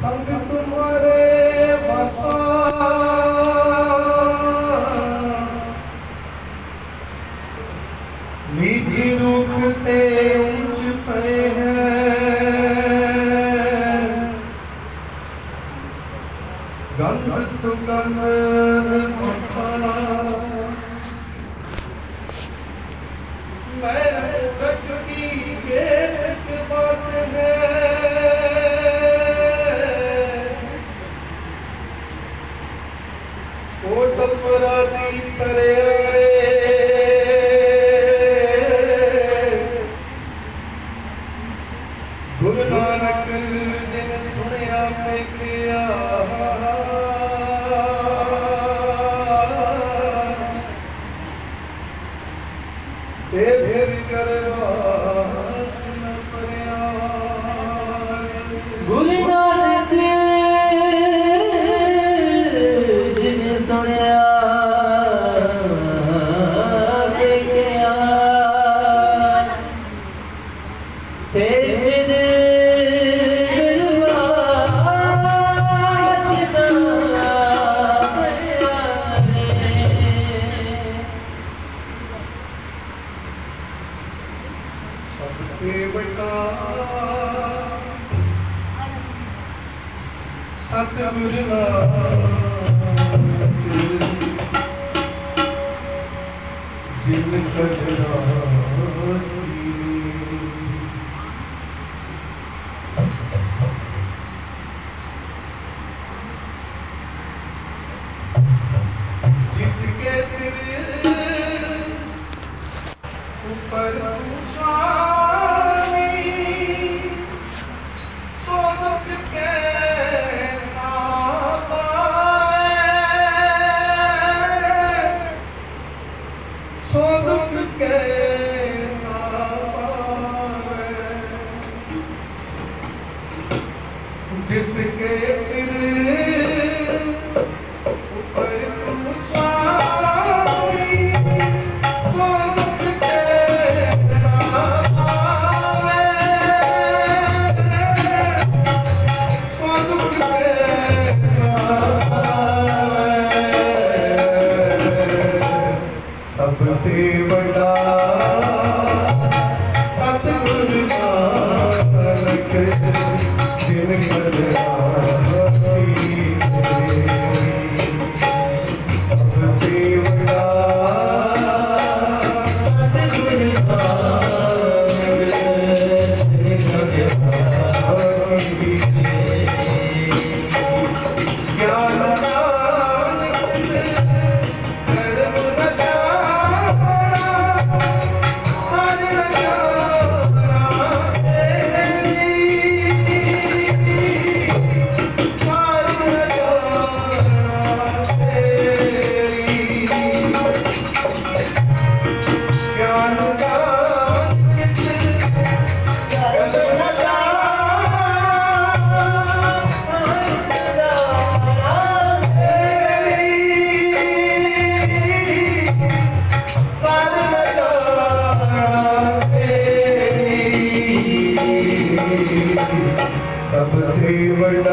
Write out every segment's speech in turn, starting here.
ਸੰਗ ਤੁਮਾਰੇ ਵਸਾ ਨੀਚ ਰੂਪ ਤੇ ਉੱਚ ਪਏ ਹੈ ਗੰਧ ਸੁਗੰਧ ¡Sí, വേണ്ട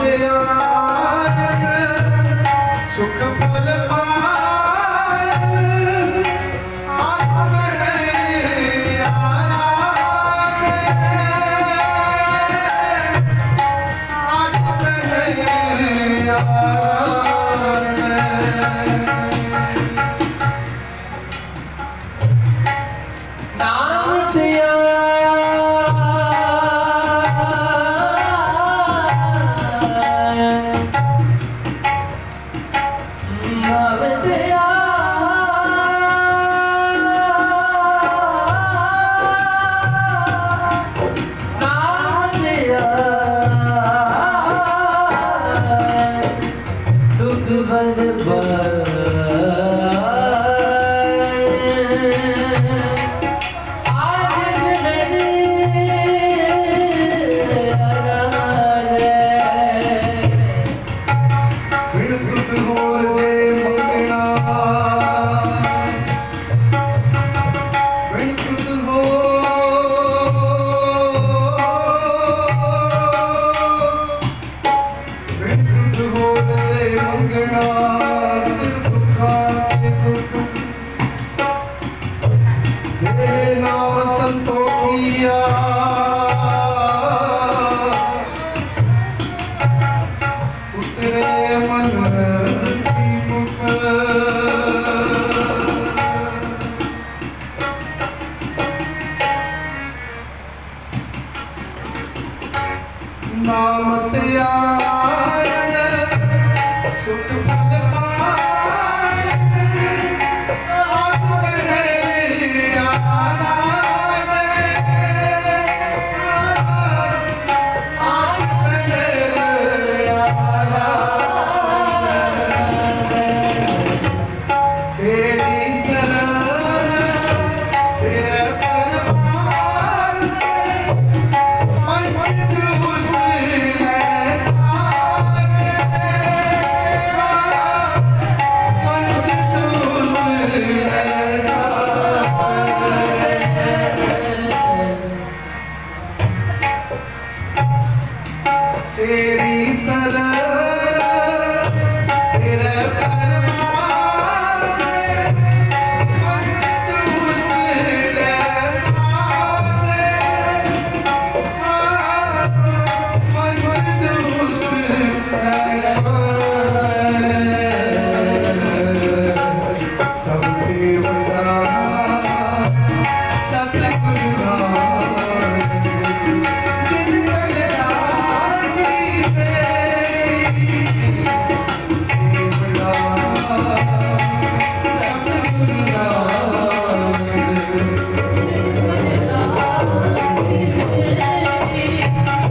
对呀、啊。are in the eye. Thank you.